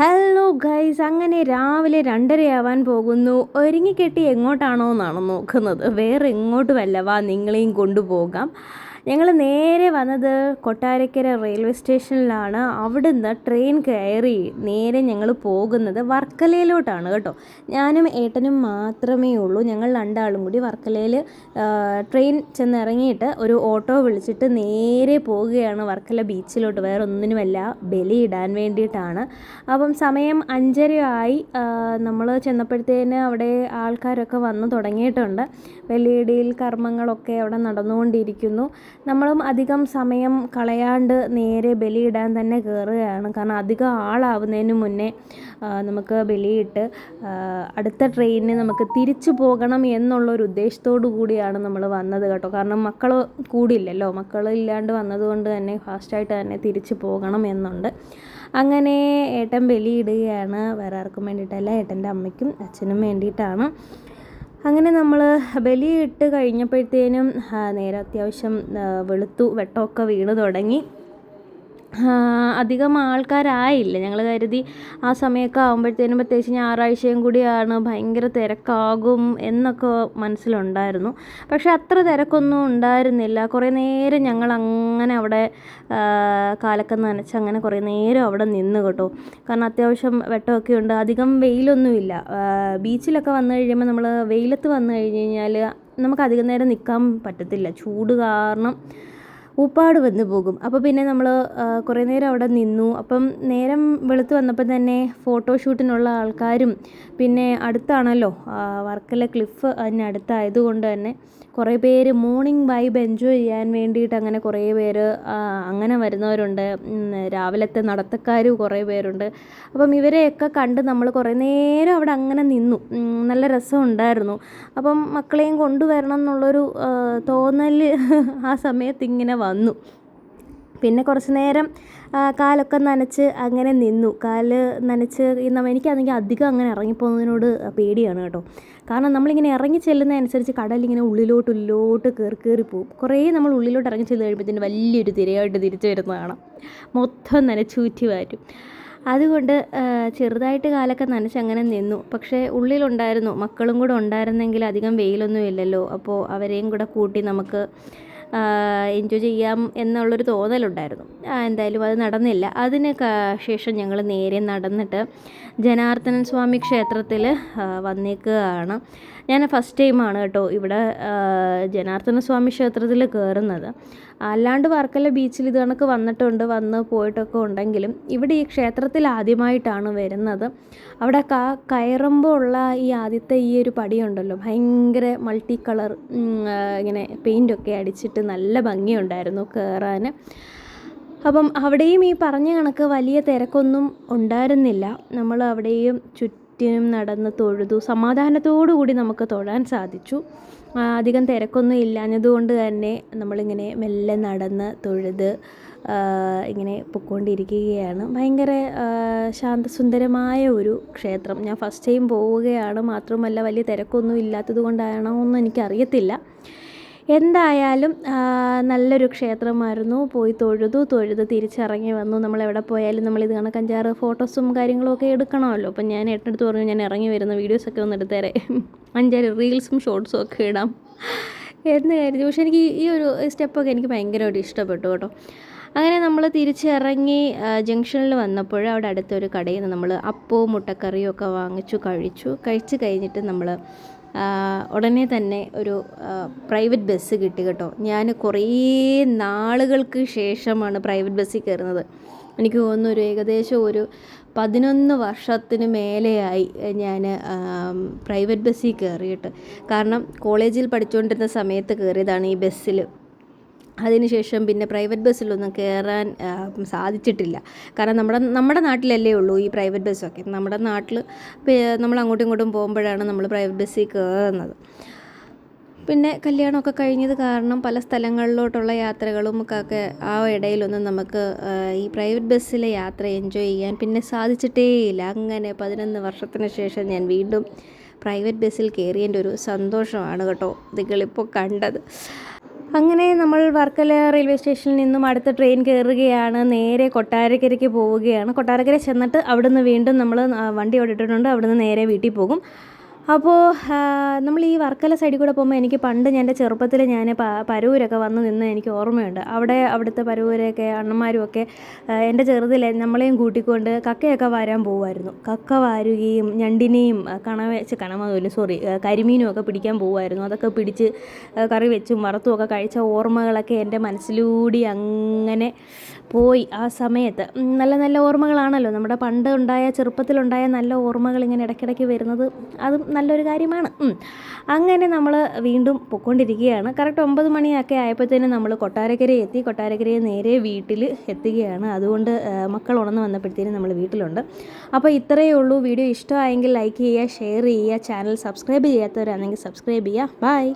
Hello guys അങ്ങനെ രാവിലെ രണ്ടരയാവാൻ പോകുന്നു. ഒരുങ്ങിക്കെട്ടി എങ്ങോട്ടാണോ എന്നാണ് നോക്കുന്നത്. വേറെ എങ്ങോട്ട് വാ നിങ്ങളെയും കൊണ്ടുപോകാം. ഞങ്ങൾ നേരെ വന്നത് കൊട്ടാരക്കര റെയിൽവേ സ്റ്റേഷനിലാണ് അവിടുന്ന് ട്രെയിൻ കയറി നേരെ ഞങ്ങൾ പോകുന്നത് വർക്കലയിലോട്ടാണ് കേട്ടോ. ഞാനും ഏട്ടനും മാത്രമേ ഉള്ളൂ. ഞങ്ങൾ രണ്ടാളും കൂടി വർക്കലയിൽ ട്രെയിൻ ചെന്നിറങ്ങിയിട്ട് ഒരു ഓട്ടോ വിളിച്ചിട്ട് നേരെ പോവുകയാണ് വർക്കല ബീച്ചിലോട്ട് വേറെ ഒന്നിനുമല്ല ബലിയിടാൻ വേണ്ടിയിട്ടാണ്. അപ്പം സമയം അഞ്ചരയായി. നമ്മൾ ചെന്നപ്പോഴത്തേന് അവിടെ ആൾക്കാരൊക്കെ വന്ന് തുടങ്ങിയിട്ടുണ്ട്. ബലിയിടയിൽ കർമ്മങ്ങളൊക്കെ അവിടെ നടന്നുകൊണ്ടിരിക്കുന്നു. നമ്മളും അധികം സമയം കളയാണ്ട് നേരെ ബലിയിടാൻ തന്നെ കയറുകയാണ് കാരണം അധികം ആളാവുന്നതിന് മുന്നേ നമുക്ക് ബലിയിട്ട് അടുത്ത ട്രെയിനിന് നമുക്ക് തിരിച്ചു പോകണം എന്നുള്ളൊരു ഉദ്ദേശത്തോടു കൂടിയാണ് നമ്മൾ വന്നത് കേട്ടോ. കാരണം മക്കൾ കൂടിയില്ലല്ലോ. മക്കൾ ഇല്ലാണ്ട് വന്നതുകൊണ്ട് തന്നെ ഫാസ്റ്റായിട്ട് തന്നെ തിരിച്ചു പോകണം എന്നുണ്ട്. അങ്ങനെ ഏട്ടൻ ബലിയിടുകയാണ്. വേറെ ആർക്കും വേണ്ടിയിട്ടല്ല. ഏട്ടന്റെ അമ്മയ്ക്കും അച്ഛനും വേണ്ടിയിട്ടാണ്. അങ്ങനെ നമ്മൾ ബലിയിട്ട് കഴിഞ്ഞപ്പോഴത്തേനും നേരെ അത്യാവശ്യം വെളുത്തു വെട്ടമൊക്കെ വീണ് തുടങ്ങി. അധികം ആൾക്കാരായില്ല. ഞങ്ങൾ കരുതി ആ സമയമൊക്കെ ആകുമ്പോഴത്തേനും പ്രത്യേകിച്ച് ഞായറാഴ്ചയും കൂടിയാണ് ഭയങ്കര തിരക്കാകും എന്നൊക്കെ മനസ്സിലുണ്ടായിരുന്നു. പക്ഷെ അത്ര തിരക്കൊന്നും ഉണ്ടായിരുന്നില്ല. കുറേ നേരം ഞങ്ങൾ അങ്ങനെ അവിടെ കാലൊക്കെ നനച്ച് അങ്ങനെ കുറേ നേരം അവിടെ നിന്ന് കേട്ടോ. കാരണം അത്യാവശ്യം വെട്ടമൊക്കെ ഉണ്ട്. അധികം വെയിലൊന്നുമില്ല. ബീച്ചിലൊക്കെ വന്നു കഴിയുമ്പോൾ നമ്മൾ വെയിലത്ത് വന്നു കഴിഞ്ഞ് കഴിഞ്ഞാൽ നമുക്ക് അധികം നേരം നിൽക്കാൻ പറ്റത്തില്ല. ചൂട് കാരണം ഊപ്പാട് വന്നു പോകും. അപ്പോൾ പിന്നെ നമ്മൾ കുറേ നേരം അവിടെ നിന്നു. അപ്പം നേരം വെളുത്ത് വന്നപ്പോൾ തന്നെ ഫോട്ടോഷൂട്ടിനുള്ള ആൾക്കാരും പിന്നെ അടുത്താണല്ലോ വർക്കല ക്ലിഫ് അതിനടുത്തായതുകൊണ്ട് തന്നെ കുറേ പേര് മോർണിംഗ് വൈബ് എൻജോയ് ചെയ്യാൻ വേണ്ടിയിട്ട് അങ്ങനെ കുറേ പേര് അങ്ങനെ വരുന്നവരുണ്ട്. രാവിലത്തെ നടത്തക്കാരും കുറേ പേരുണ്ട്. അപ്പം ഇവരെയൊക്കെ കണ്ട് നമ്മൾ കുറേ നേരം അവിടെ അങ്ങനെ നിന്നു. നല്ല രസമുണ്ടായിരുന്നു. അപ്പം മക്കളെയും കൊണ്ടുവരണം എന്നുള്ളൊരു തോന്നൽ ആ സമയത്ത് ഇങ്ങനെ വന്നു. പിന്നെ കുറച്ച് നേരം കാലൊക്കെ നനച്ച് അങ്ങനെ നിന്നു. കാൽ നനച്ച് എനിക്കാണെങ്കിൽ അധികം അങ്ങനെ ഇറങ്ങിപ്പോകുന്നതിനോട് പേടിയാണ് കേട്ടോ. കാരണം നമ്മളിങ്ങനെ ഇറങ്ങി ചെല്ലുന്നതനുസരിച്ച് കടലിങ്ങനെ ഉള്ളിലോട്ട് ഉള്ളിലോട്ട് കയറി കയറി പോകും. കുറേ നമ്മൾ ഉള്ളിലോട്ട് ഇറങ്ങി ചെന്ന് കഴിയുമ്പോഴത്തേന് വലിയൊരു തിരയായിട്ട് തിരിച്ചു വരുന്ന കാണാം. മൊത്തം നനച്ചൂറ്റി വരും. അതുകൊണ്ട് ചെറുതായിട്ട് കാലൊക്കെ നനച്ച് അങ്ങനെ നിന്നു. പക്ഷേ ഉള്ളിലുണ്ടായിരുന്നു. മക്കളും കൂടെ ഉണ്ടായിരുന്നെങ്കിൽ അധികം വെയിലൊന്നും ഇല്ലല്ലോ. അപ്പോൾ അവരെയും കൂടെ കൂട്ടി നമുക്ക് എൻജോയ് ചെയ്യാം എന്നുള്ളൊരു തോന്നലുണ്ടായിരുന്നു. എന്തായാലും അത് നടന്നില്ല. അതിന് ശേഷം ഞങ്ങൾ നേരെ നടന്നിട്ട് ജനാർദ്ദനൻ സ്വാമി ക്ഷേത്രത്തിൽ വന്നേക്കുകയാണ്. ഞാൻ ഫസ്റ്റ് ടൈമാണ് കേട്ടോ ഇവിടെ ജനാർദ്ദന സ്വാമി ക്ഷേത്രത്തിൽ കയറുന്നത് അല്ലാണ്ട് വർക്കല ബീച്ചിൽ ഇത് കണക്ക് വന്നിട്ടുണ്ട് വന്ന് പോയിട്ടൊക്കെ ഉണ്ടെങ്കിലും ഇവിടെ ഈ ക്ഷേത്രത്തിൽ ആദ്യമായിട്ടാണ് വരുന്നത്. അവിടെ ക കയറുമ്പോൾ ഉള്ള ഈ ആദ്യത്തെ ഈ ഒരു പടിയുണ്ടല്ലോ ഭയങ്കര മൾട്ടി കളർ ഇങ്ങനെ പെയിന്റൊക്കെ അടിച്ചിട്ട് നല്ല ഭംഗിയുണ്ടായിരുന്നു കയറാൻ അപ്പം അവിടെയും ഈ പറഞ്ഞ കണക്ക് വലിയ തിരക്കൊന്നും ഉണ്ടായിരുന്നില്ല. നമ്മൾ അവിടെയും ചുറ്റിനും നടന്ന് തൊഴുതു. സമാധാനത്തോടു കൂടി നമുക്ക് തൊഴാൻ സാധിച്ചു. അധികം തിരക്കൊന്നും ഇല്ലാഞ്ഞതുകൊണ്ട് തന്നെ നമ്മളിങ്ങനെ മെല്ലെ നടന്ന് തൊഴുത് ഇങ്ങനെ പൊയ്ക്കൊണ്ടിരിക്കുകയാണ്. ഭയങ്കര ശാന്തസുന്ദരമായ ഒരു ക്ഷേത്രം. ഞാൻ ഫസ്റ്റ് ടൈം പോവുകയാണ്. മാത്രമല്ല വലിയ തിരക്കൊന്നും ഇല്ലാത്തത് കൊണ്ടാണോ എന്ന് എനിക്കറിയത്തില്ല. എന്തായാലും നല്ലൊരു ക്ഷേത്രമായിരുന്നു. പോയി തൊഴുതു തൊഴുത് തിരിച്ചിറങ്ങി വന്നു. നമ്മൾ എവിടെ പോയാലും നമ്മൾ ഇത് കണക്ക് അഞ്ചാറ് ഫോട്ടോസും കാര്യങ്ങളും ഒക്കെ എടുക്കണമല്ലോ. അപ്പം ഞാൻ ഏട്ടനടുത്ത് പറഞ്ഞു ഞാൻ ഇറങ്ങി വരുന്ന വീഡിയോസൊക്കെ ഒന്ന് എടുത്തേരെ. അഞ്ചാറ് റീൽസും ഷോർട്സും ഒക്കെ ഇടാം. എന്ന് കരുതി. പക്ഷേ എനിക്ക് ഈ ഒരു സ്റ്റെപ്പൊക്കെ എനിക്ക് ഭയങ്കരമായിട്ട് ഇഷ്ടപ്പെട്ടു കേട്ടോ. അങ്ങനെ നമ്മൾ തിരിച്ചിറങ്ങി ജംഗ്ഷനിൽ വന്നപ്പോൾ അവിടെ അടുത്തൊരു കടയിൽ നിന്ന് നമ്മൾ അപ്പവും മുട്ടക്കറിയും ഒക്കെ വാങ്ങിച്ചു കഴിച്ചു. കഴിച്ച് കഴിഞ്ഞിട്ട് നമ്മൾ ഉടനെ തന്നെ ഒരു പ്രൈവറ്റ് ബസ് കിട്ടി കേട്ടോ. ഞാൻ കുറേ നാളുകൾക്ക് ശേഷമാണ് പ്രൈവറ്റ് ബസ്സിൽ കയറുന്നത്. എനിക്ക് തോന്നുന്നു ഒരു ഏകദേശം ഒരു പതിനൊന്ന് വർഷത്തിന് മേലെയായി ഞാൻ പ്രൈവറ്റ് ബസ്സിൽ കയറിയിട്ട്. കാരണം കോളേജിൽ പഠിച്ചുകൊണ്ടിരുന്ന സമയത്ത് കയറിയതാണ് ഈ ബസ്സിൽ അതിനുശേഷം പിന്നെ പ്രൈവറ്റ് ബസ്സിലൊന്നും കയറാൻ സാധിച്ചിട്ടില്ല. കാരണം നമ്മുടെ നമ്മുടെ നാട്ടിലല്ലേ ഉള്ളൂ ഈ പ്രൈവറ്റ് ബസ്സൊക്കെ. നമ്മുടെ നാട്ടിൽ നമ്മൾ അങ്ങോട്ടും ഇങ്ങോട്ടും പോകുമ്പോഴാണ് നമ്മൾ പ്രൈവറ്റ് ബസ്സിൽ കയറുന്നത്. പിന്നെ കല്യാണമൊക്കെ കഴിഞ്ഞത് കാരണം പല സ്ഥലങ്ങളിലോട്ടുള്ള യാത്രകളും ഒക്കെ ആ ഇടയിലൊന്നും നമുക്ക് ഈ പ്രൈവറ്റ് ബസ്സിലെ യാത്ര എൻജോയ് ചെയ്യാൻ പിന്നെ സാധിച്ചിട്ടേയില്ല. അങ്ങനെ പതിനൊന്ന് വർഷത്തിന് ശേഷം ഞാൻ വീണ്ടും പ്രൈവറ്റ് ബസ്സിൽ കയറിയതിന്റെ ഒരു സന്തോഷമാണ് കേട്ടോ. നിങ്ങളിപ്പോൾ കണ്ടത്. അങ്ങനെ നമ്മൾ വർക്കല റെയിൽവേ സ്റ്റേഷനിൽ നിന്നും അടുത്ത ട്രെയിൻ കയറുകയാണ്. നേരെ കൊട്ടാരക്കരയ്ക്ക് പോവുകയാണ്. കൊട്ടാരക്കര ചെന്നിട്ട് അവിടുന്ന് വീണ്ടും നമ്മൾ വണ്ടി ഓടിട്ടിട്ടുണ്ട് അവിടുന്ന് നേരെ വീട്ടിൽ പോകും. അപ്പോൾ നമ്മൾ ഈ വർക്കല സൈഡിൽ കൂടെ പോകുമ്പോൾ എനിക്ക് പണ്ട് എന്റെ ചെറുപ്പത്തിൽ ഞാൻ പരൂരൊക്കെ വന്ന് നിന്ന് എനിക്ക് ഓർമ്മയുണ്ട്. അവിടെ അവിടുത്തെ പരൂരൊക്കെ അണ്ണന്മാരും ഒക്കെ എന്റെ ചെറുതിൽ നമ്മളെയും കൂട്ടിക്കൊണ്ട് കക്കയൊക്കെ വരാൻ പോകുമായിരുന്നു കക്ക വാരുകയും ഞണ്ടിനെയും കണവ കണവ സോറി കരിമീനും ഒക്കെ പിടിക്കാൻ പോകുമായിരുന്നു അതൊക്കെ പിടിച്ച് കറി വെച്ചും വറുത്തും ഒക്കെ കഴിച്ച ഓർമ്മകളൊക്കെ എന്റെ മനസ്സിലൂടി അങ്ങനെ പോയി ആ സമയത്ത്. നല്ല നല്ല ഓർമ്മകളാണല്ലോ. നമ്മുടെ പണ്ട് ഉണ്ടായ ചെറുപ്പത്തിലുണ്ടായ നല്ല ഓർമ്മകൾ ഇങ്ങനെ ഇടയ്ക്കിടയ്ക്ക് വരുന്നത്. അതും നല്ലൊരു കാര്യമാണ്. അങ്ങനെ നമ്മൾ വീണ്ടും പൊയ്ക്കൊണ്ടിരിക്കുകയാണ്. കറക്റ്റ് ഒമ്പത് മണിയൊക്കെ ആയപ്പോഴത്തേനും നമ്മൾ കൊട്ടാരക്കര എത്തി. കൊട്ടാരക്കരയിൽ നേരെ വീട്ടിൽ എത്തുകയാണ്. അതുകൊണ്ട് മക്കൾ ഉണർന്ന് വന്നപ്പോഴത്തേനും നമ്മൾ വീട്ടിലുണ്ട്. അപ്പോൾ ഇത്രയേ ഉള്ളൂ. വീഡിയോ ഇഷ്ടമായെങ്കിൽ ലൈക്ക് ചെയ്യുക ഷെയർ ചെയ്യുക ചാനൽ സബ്സ്ക്രൈബ് ചെയ്യാത്തവരാണെങ്കിൽ സബ്സ്ക്രൈബ് ചെയ്യുക. ബൈ.